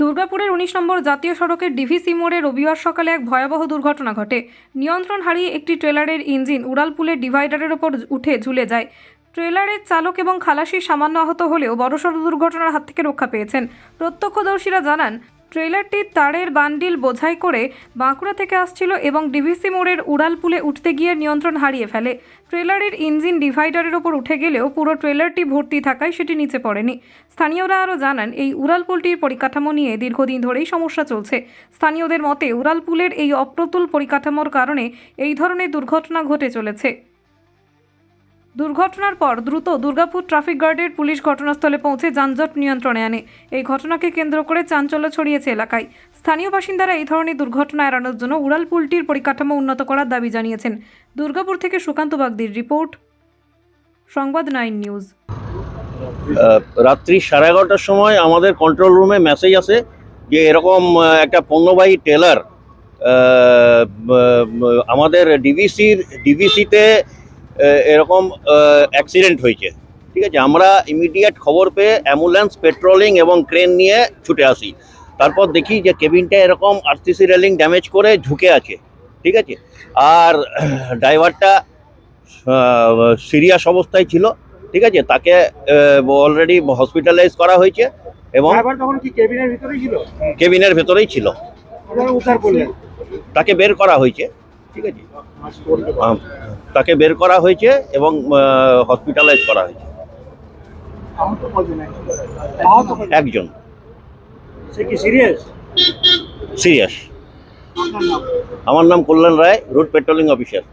দুর্গাপুরের উনিশ নম্বর জাতীয় সড়কের ডিভিসি মোড়ে রবিবার সকালে এক ভয়াবহ দুর্ঘটনা ঘটে। নিয়ন্ত্রণ হারিয়ে একটি ট্রেলারের ইঞ্জিন উড়ালপুলের ডিভাইডারের ওপর উঠে ঝুলে যায়। ট্রেলারের চালক এবং খালাসি সামান্য আহত হলেও বড়সড় দুর্ঘটনার হাত থেকে রক্ষা পেয়েছেন। প্রত্যক্ষদর্শীরা জানান ট্রেলারটি তারের বান্ডিল বোঝাই করে বাঁকুড়া থেকে আসছিল এবং ডিভিসি মোড়ের উড়ালপুলে উঠতে গিয়ে নিয়ন্ত্রণ হারিয়ে ফেলে। ট্রেলারের ইঞ্জিন ডিভাইডারের ওপর উঠে গেলেও পুরো ট্রেলারটি ভর্তি থাকায় সেটি নিচে পড়েনি। স্থানীয়রা আরও জানান, এই উড়ালপুলটির পরিকাঠামো নিয়ে দীর্ঘদিন ধরেই সমস্যা চলছে। স্থানীয়দের মতে, উড়ালপুলের এই অপ্রতুল পরিকাঠামোর কারণে এই ধরনের দুর্ঘটনা ঘটে চলেছে। দুর্ঘটনার পর দ্রুত দুর্গাপুর ট্রাফিক গার্ডের পুলিশ ঘটনাস্থলে পৌঁছে যানজট নিয়ন্ত্রণে আনে। এই ঘটনাকে কেন্দ্র করে চাঞ্চল্য ছড়িয়েছে এলাকায়। স্থানীয় বাসিন্দারা এই ধরনের দুর্ঘটনা এড়ানোর জন্য উড়ালপুলটির পরিকাঠামো উন্নত করার দাবি জানিয়েছেন। দুর্গাপুর থেকে সুকান্ত বাগদির রিপোর্ট, সংবাদ নাইন নিউজ। রাত্রি সাড়ে এগারোটার সময় আমাদের কন্ট্রোল রুমে মেসেজ আসে যে এরকম একটা পণ্যবাহী টেলার আমাদের ডিভিসির ডিভিসিতে এরকম অ্যাক্সিডেন্ট হয়েছে। ঠিক আছে? আমরা ইমিডিয়েট খবর পেয়ে অ্যাম্বুলেন্স পেট্রোলিং এবং ক্রেন নিয়ে ছুটে আসি। তারপর দেখি যে কেবিনটা এরকম আরসিসি রেলিং ড্যামেজ করে ঝুঁকে আছে। ঠিক আছে? আর ড্রাইভারটা সিরিয়াস অবস্থায় ছিল। ঠিক আছে? তাকে অলরেডি হসপিটালাইজ করা হয়েছে এবং কেবিনের ভিতরেই ছিল? তাকে বের করা হয়েছে। ঠিক আছে? তাকে বের করা হয়েছে এবং হসপিটালাইজ করা হয়েছে? একজন। Serious serious. আমার নাম Kalyan Roy route patrolling officer.